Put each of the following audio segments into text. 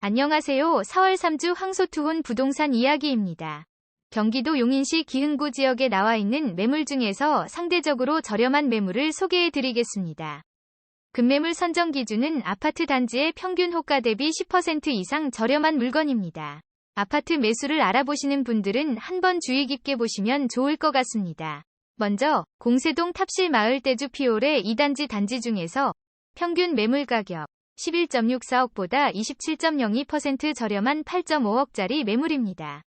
안녕하세요. 4월 3주 황소투혼 부동산 이야기입니다. 경기도 용인시 기흥구 지역에 나와 있는 매물 중에서 상대적으로 저렴한 매물을 소개해 드리겠습니다. 급매물 선정 기준은 아파트 단지의 평균 호가 대비 10% 이상 저렴한 물건입니다. 아파트 매수를 알아보시는 분들은 한번 주의 깊게 보시면 좋을 것 같습니다. 먼저 공세동 탑실 마을 대주 피올의 2단지 단지 중에서 평균 매물 가격 11.64억보다 27.02% 저렴한 8.5억짜리 매물입니다.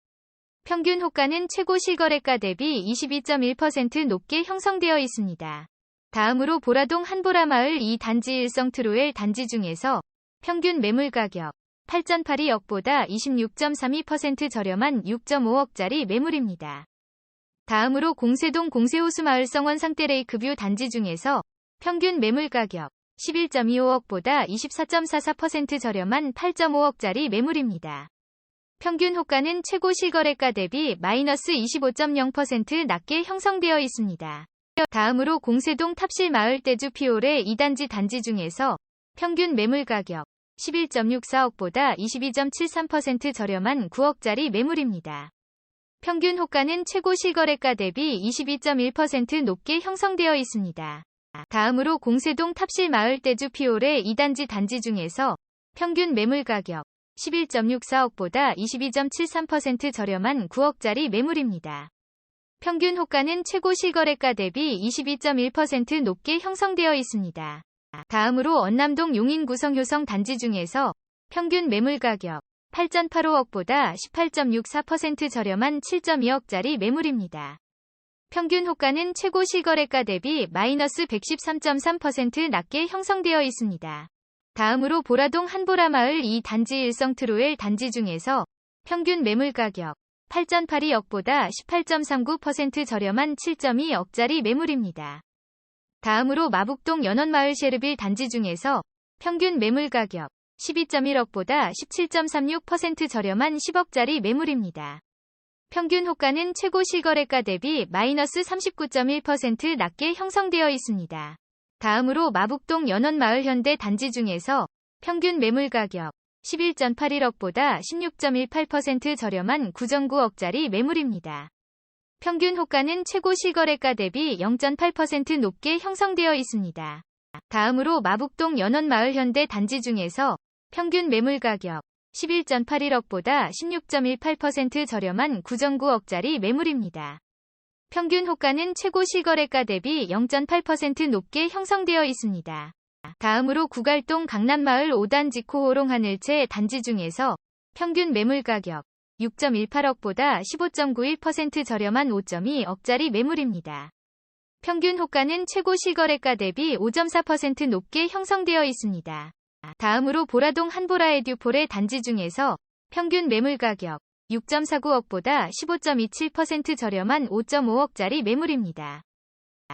평균 호가는 최고 실거래가 대비 22.1% 높게 형성되어 있습니다. 다음으로 보라동 한보라마을 이 단지 일성 트로엘 단지 중에서 평균 매물 가격 8.82억보다 26.32% 저렴한 6.5억짜리 매물입니다. 다음으로 공세동 공세호수마을 성원 상태레이크뷰 단지 중에서 평균 매물 가격 11.25억보다 24.44% 저렴한 8.5억짜리 매물입니다. 평균 호가는 최고 실거래가 대비 마이너스 25.0% 낮게 형성되어 있습니다. 다음으로 공세동 탑실 마을 대주 피올의 2단지 단지 중에서 평균 매물 가격 11.64억보다 22.73% 저렴한 9억짜리 매물입니다. 평균 호가는 최고 실거래가 대비 22.1% 높게 형성되어 있습니다. 다음으로 공세동 탑실 마을 대주 피올의 2단지 단지 중에서 평균 매물 가격 11.64억보다 22.73% 저렴한 9억짜리 매물입니다. 평균 호가는 최고 실거래가 대비 22.1% 높게 형성되어 있습니다. 다음으로 언남동 용인 구성 효성 단지 중에서 평균 매물 가격 8.85억보다 18.64% 저렴한 7.2억짜리 매물입니다. 평균 호가는 최고 실거래가 대비 마이너스 113.3% 낮게 형성되어 있습니다. 다음으로 보라동 한보라마을 이 단지 일성 트로엘 단지 중에서 평균 매물 가격 8.82 억보다 18.39% 저렴한 7.2 억짜리 매물입니다. 다음으로 마북동 연원마을 셰르빌 단지 중에서 평균 매물 가격 12.1억보다 17.36% 저렴한 10억짜리 매물입니다. 평균 호가는 최고 실거래가 대비 마이너스 39.1% 낮게 형성되어 있습니다. 다음으로 마북동 연원마을 현대 단지 중에서 평균 매물 가격 11.81억보다 16.18% 저렴한 9.9억짜리 매물입니다. 평균 호가는 최고 실거래가 대비 0.8% 높게 형성되어 있습니다. 다음으로 마북동 연원마을 현대 단지 중에서 평균 매물 가격 11.81억보다 16.18% 저렴한 9.9억짜리 매물입니다. 평균 호가는 최고 실거래가 대비 0.8% 높게 형성되어 있습니다. 다음으로 구갈동 강남마을 5단 지 코호롱 하늘채 단지 중에서 평균 매물 가격 6.18억보다 15.91% 저렴한 5.2억짜리 매물입니다. 평균 호가는 최고 실거래가 대비 5.4% 높게 형성되어 있습니다. 다음으로 보라동 한보라 에듀폴의 단지 중에서 평균 매물 가격 6.49억보다 15.27% 저렴한 5.5억짜리 매물입니다.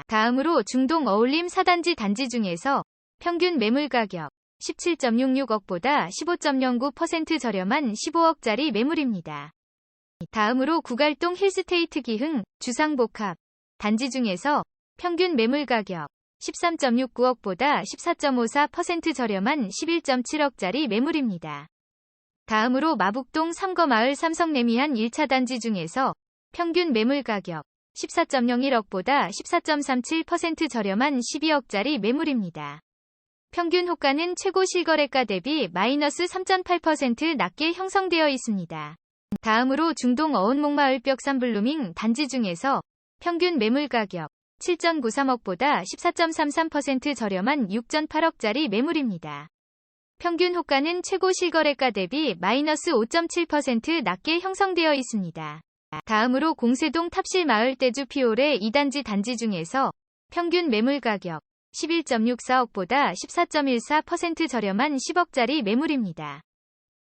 다음으로 중동 어울림 4단지 단지 중에서 평균 매물 가격 17.66억보다 15.09% 저렴한 15억짜리 매물입니다. 다음으로 구갈동 힐스테이트 기흥 주상복합 단지 중에서 평균 매물 가격 13.69억보다 14.54% 저렴한 11.7억짜리 매물입니다. 다음으로 마북동 삼거마을 삼성레미안 1차 단지 중에서 평균 매물 가격 14.01억보다 14.37% 저렴한 12억짜리 매물입니다. 평균 호가는 최고 실거래가 대비 마이너스 3.8% 낮게 형성되어 있습니다. 다음으로 중동 어운목마을 벽 산블루밍 단지 중에서 평균 매물 가격 7.93억보다 14.33% 저렴한 6.8억짜리 매물입니다. 평균 호가는 최고 실거래가 대비 마이너스 5.7% 낮게 형성되어 있습니다. 다음으로 공세동 탑실 마을 대주 피올의 2단지 단지 중에서 평균 매물 가격 11.64억보다 14.14% 저렴한 10억짜리 매물입니다.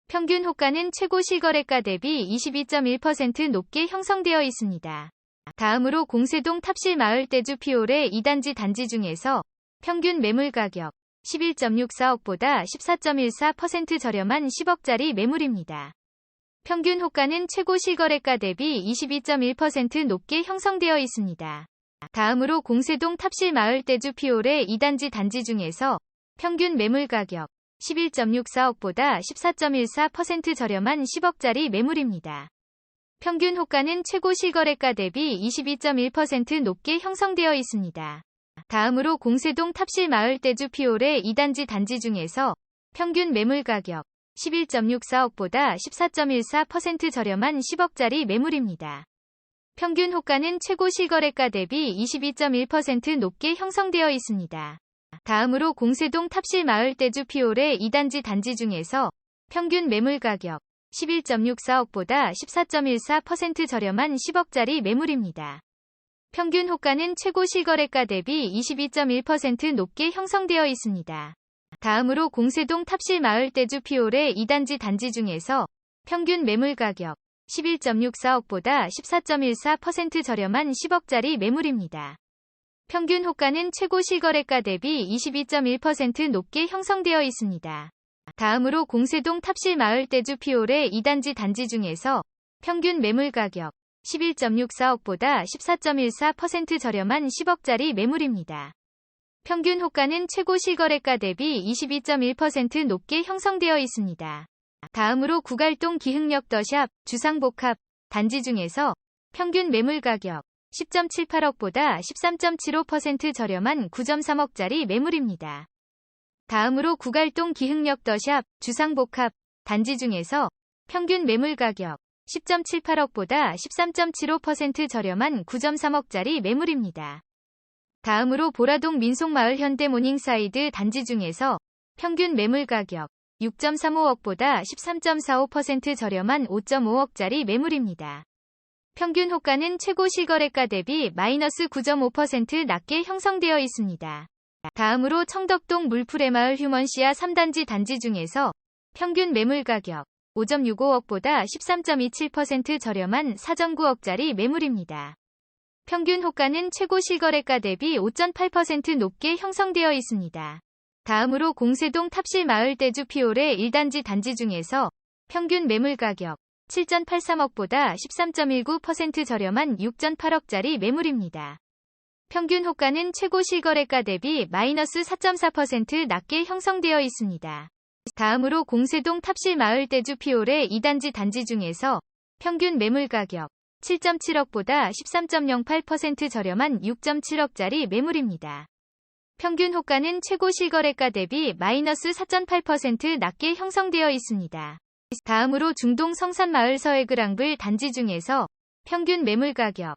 평균 호가는 최고 실거래가 대비 22.1% 높게 형성되어 있습니다. 다음으로 공세동 탑실 마을 대주 피올의 2단지 단지 중에서 평균 매물 가격 11.64억보다 14.14% 저렴한 10억짜리 매물입니다. 평균 호가는 최고 실거래가 대비 22.1% 높게 형성되어 있습니다. 다음으로 공세동 탑실 마을 대주 피올의 2단지 단지 중에서 평균 매물 가격 11.64억보다 14.14% 저렴한 10억짜리 매물입니다. 평균 호가는 최고 실거래가 대비 22.1% 높게 형성되어 있습니다. 다음으로 공세동 탑실 마을 떼주 피올의 2단지 단지 중에서 평균 매물 가격 11.64억보다 14.14% 저렴한 10억짜리 매물입니다. 평균 호가는 최고 실거래가 대비 22.1% 높게 형성되어 있습니다. 다음으로 공세동 탑실 마을 떼주 피올의 2단지 단지 중에서 평균 매물 가격 11.64억보다 14.14% 저렴한 10억짜리 매물입니다. 평균 호가는 최고 실거래가 대비 22.1% 높게 형성되어 있습니다. 다음으로 공세동 탑실 마을 떼주 피올의 2단지 단지 중에서 평균 매물 가격 11.64억보다 14.14% 저렴한 10억짜리 매물입니다. 평균 호가는 최고 실거래가 대비 22.1% 높게 형성되어 있습니다. 다음으로 공세동 탑실 마을 떼주 피올의 2단지 단지 중에서 평균 매물 가격 11.64억보다 14.14% 저렴한 10억짜리 매물입니다. 평균 호가는 최고 실거래가 대비 22.1% 높게 형성되어 있습니다. 다음으로 구갈동 기흥역 더샵, 주상복합, 단지 중에서 평균 매물 가격 10.78억보다 13.75% 저렴한 9.3억짜리 매물입니다. 다음으로 구갈동 기흥역 더샵, 주상복합, 단지 중에서 평균 매물 가격 10.78억보다 13.75% 저렴한 9.3억짜리 매물입니다. 다음으로 보라동 민속마을 현대모닝사이드 단지 중에서 평균 매물 가격 6.35억보다 13.45% 저렴한 5.5억짜리 매물입니다. 평균 호가는 최고 실거래가 대비 마이너스 9.5% 낮게 형성되어 있습니다. 다음으로 청덕동 물풀의마을 휴먼시아 3단지 단지 중에서 평균 매물 가격 5.65억보다 13.27% 저렴한 4.9억짜리 매물입니다. 평균 호가는 최고 실거래가 대비 5.8% 높게 형성되어 있습니다. 다음으로 공세동 탑실 마을 떼주 피올의 1단지 단지 중에서 평균 매물 가격 7.83억보다 13.19% 저렴한 6.8억짜리 매물입니다. 평균 호가는 최고 실거래가 대비 마이너스 4.4% 낮게 형성되어 있습니다. 다음으로 공세동 탑실 마을 떼주 피올의 2단지 단지 중에서 평균 매물 가격 7.7억보다 13.08% 저렴한 6.7억짜리 매물입니다. 평균 호가는 최고 실거래가 대비 마이너스 4.8% 낮게 형성되어 있습니다. 다음으로 중동 성산마을 서해그랑블 단지 중에서 평균 매물 가격